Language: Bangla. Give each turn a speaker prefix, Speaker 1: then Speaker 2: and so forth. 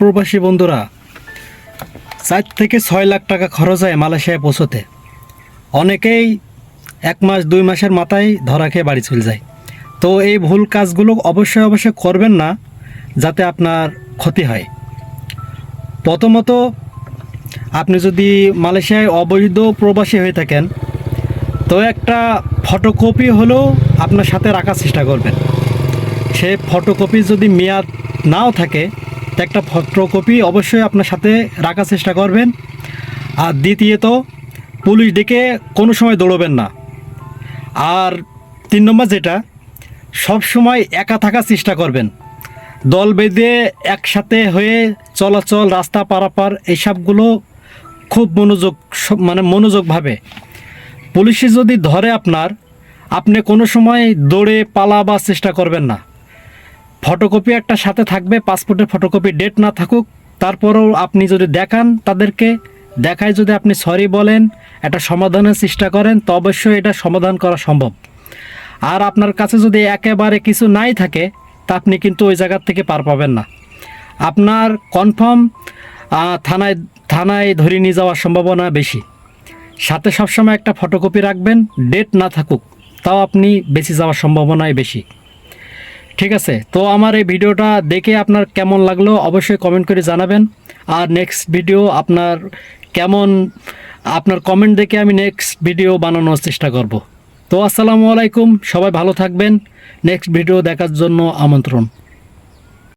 Speaker 1: প্রবাসী বন্ধুরা, চার থেকে ছয় লাখ টাকা খরচ হয় মালয়েশিয়ায় পৌঁছতে। অনেকেই এক মাস, দুই মাসের মাথায় ধরা খেয়ে বাড়ি চলে যায়। তো এই ভুল কাজগুলো অবশ্যই অবশ্যই করবেন না, যাতে আপনার ক্ষতি হয়। প্রথমত, আপনি যদি মালয়েশিয়ায় অবৈধ প্রবাসী হয়ে থাকেন, তো একটা ফটোকপি হলেও আপনার সাথে রাখার চেষ্টা করবেন। সে ফটোকপি যদি মেয়াদ নাও থাকে একটা ফটোকপি অবশ্যই আপনার সাথে রাখার চেষ্টা করবেন। আর দ্বিতীয়ত, পুলিশ ডেকে কোনো সময় দৌড়বেন না। আর তিন নম্বর যেটা, সব সময় একা থাকার চেষ্টা করবেন। দল বেঁধে একসাথে হয়ে চলাচল, রাস্তা পারাপার এইসবগুলো খুব মনোযোগ মানে মনোযোগভাবে। পুলিশে যদি ধরে আপনার, আপনি কোনো সময় দৌড়ে পালাবার চেষ্টা করবেন না। ফটোকপি একটা সাথে থাকবে, পাসপোর্টের ফটোকপি ডেট না থাকুক, তারপরেও আপনি যদি দেখান তাদেরকে, দেখায় যদি আপনি সরি বলেন একটা সমাধানের চেষ্টা করেন, তো অবশ্যই এটা সমাধান করা সম্ভব। আর আপনার কাছে যদি একেবারে কিছু নাই থাকে, তা আপনি কিন্তু ওই জায়গার থেকে পার পাবেন না। আপনার কনফার্ম থানায় থানায় ধরে নিয়ে যাওয়ার সম্ভাবনা বেশি। সাথে সবসময় একটা ফটোকপি রাখবেন ডেট না থাকুক, তাও আপনি বেঁচে যাওয়ার সম্ভাবনাই বেশি। ঠিক আছে? তো আমার এই ভিডিওটা দেখে আপনার কেমন লাগল অবশ্যই কমেন্ট করে জানাবেন। আর নেক্সট ভিডিও আপনার কেমন, আপনার কমেন্ট দেখে আমি নেক্সট ভিডিও বানানোর চেষ্টা করব। তো আসসালামু আলাইকুম, সবাই ভালো থাকবেন। নেক্সট ভিডিও দেখার জন্য আমন্ত্রণ।